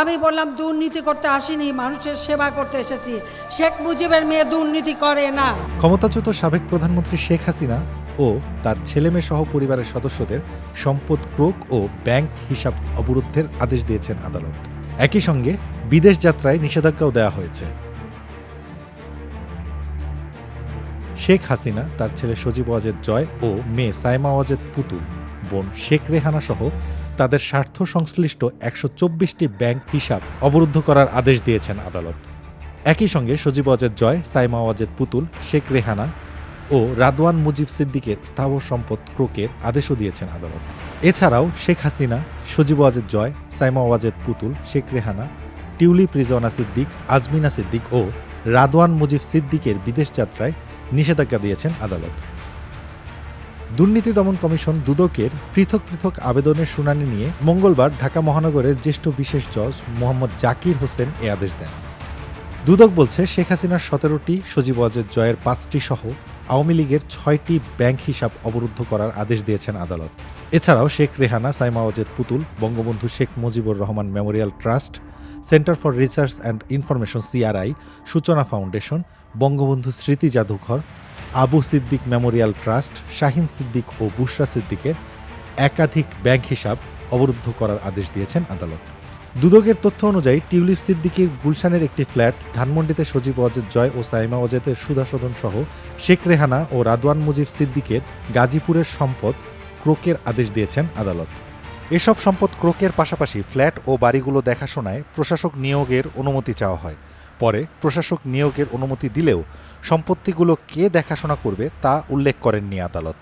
আমি বললাম, দুর্নীতি করতে আসিনি, মানুষের সেবা করতে এসেছি। শেখ মুজিবের মেয়ে দুর্নীতি করে না। ক্ষমতাচ্যুত সাবেক প্রধানমন্ত্রী শেখ হাসিনা ও তার ছেলেমেয়ে সহ পরিবারের সদস্যদের সম্পদ ক্রোক ও ব্যাংক হিসাব অবরুদ্ধের আদেশ দিয়েছেন আদালত। একই সঙ্গে বিদেশ যাত্রায় নিষেধাজ্ঞাও দেওয়া হয়েছে। শেখ হাসিনা, তার ছেলে সজীব ওয়াজেদ জয় ও মেয়ে সাইমা ওয়াজেদ পুতুল। বোন শেখ রেহানা সহ তাদের স্বার্থ সংশ্লিষ্ট একশো চব্বিশটি ব্যাংক হিসাব অবরুদ্ধ করার আদেশ দিয়েছেন আদালত। একই সঙ্গে সজীব ওয়াজেদ জয়, সাইমা ওয়াজেদ পুতুল, শেখ রেহানা ও রাদওয়ান মুজিব সিদ্দিকের স্থাবর সম্পদ ক্রোকের আদেশও দিয়েছেন আদালত। এছাড়াও শেখ হাসিনা, সজীব ওয়াজেদ জয়, সাইমা ওয়াজেদ পুতুল, শেখ রেহানা টিউলিপ রিজওয়ানা সিদ্দিক, আজমিনা সিদ্দিক ও রাদওয়ান মুজিব সিদ্দিকের বিদেশ যাত্রায় নিষেধাজ্ঞা দিয়েছেন আদালত। দুর্নীতি দমন কমিশন দুদকের পৃথক পৃথক আবেদনের শুনানি নিয়ে মঙ্গলবার ঢাকা মহানগরের জ্যেষ্ঠ বিশেষ জজ মোহাম্মদ জাকির হোসেন এ আদেশ দেন। দুদক বলছে, শেখ হাসিনার সতেরোটি সজীব ওয়াজেদ জয়ের পাঁচটি সহ আওয়ামী লীগের ছয়টি ব্যাংক হিসাব অবরুদ্ধ করার আদেশ দিয়েছেন আদালত। এছাড়াও Sheikh Rehana, Saima Wazed Putul, Bangabandhu Sheikh Mujibur Rahman memorial trust, centre for research and information CRI, Suchona foundation, Bangabandhu স্মৃতি জাদুঘর আবু সিদ্দিক মেমোরিয়াল ট্রাস্ট, শাহিন সিদ্দিক ও বুশরা সিদ্দিকের একাধিক ব্যাংক হিসাব অবরুদ্ধ করার আদেশ দিয়েছেন আদালত। দুদকের তথ্য অনুযায়ী টিউলিপ সিদ্দিকির গুলশানের একটি ফ্ল্যাট ধানমন্ডিতে সজীব ওয়াজেদ জয় ও সাইমা ওয়াজেদের সুধাসদন সহ শেখ রেহানা ও রাদওয়ান মুজিব সিদ্দিকের গাজীপুরের সম্পদ ক্রোকের আদেশ দিয়েছেন আদালত। এসব সম্পদ ক্রোকের পাশাপাশি ফ্ল্যাট ও বাড়িগুলো দেখাশোনায় প্রশাসক নিয়োগের অনুমতি চাওয়া হয়। পরে প্রশাসক নিয়োগের অনুমতি দিলেও সম্পত্তিগুলো কে দেখাশোনা করবে তা উল্লেখ করেননি আদালত।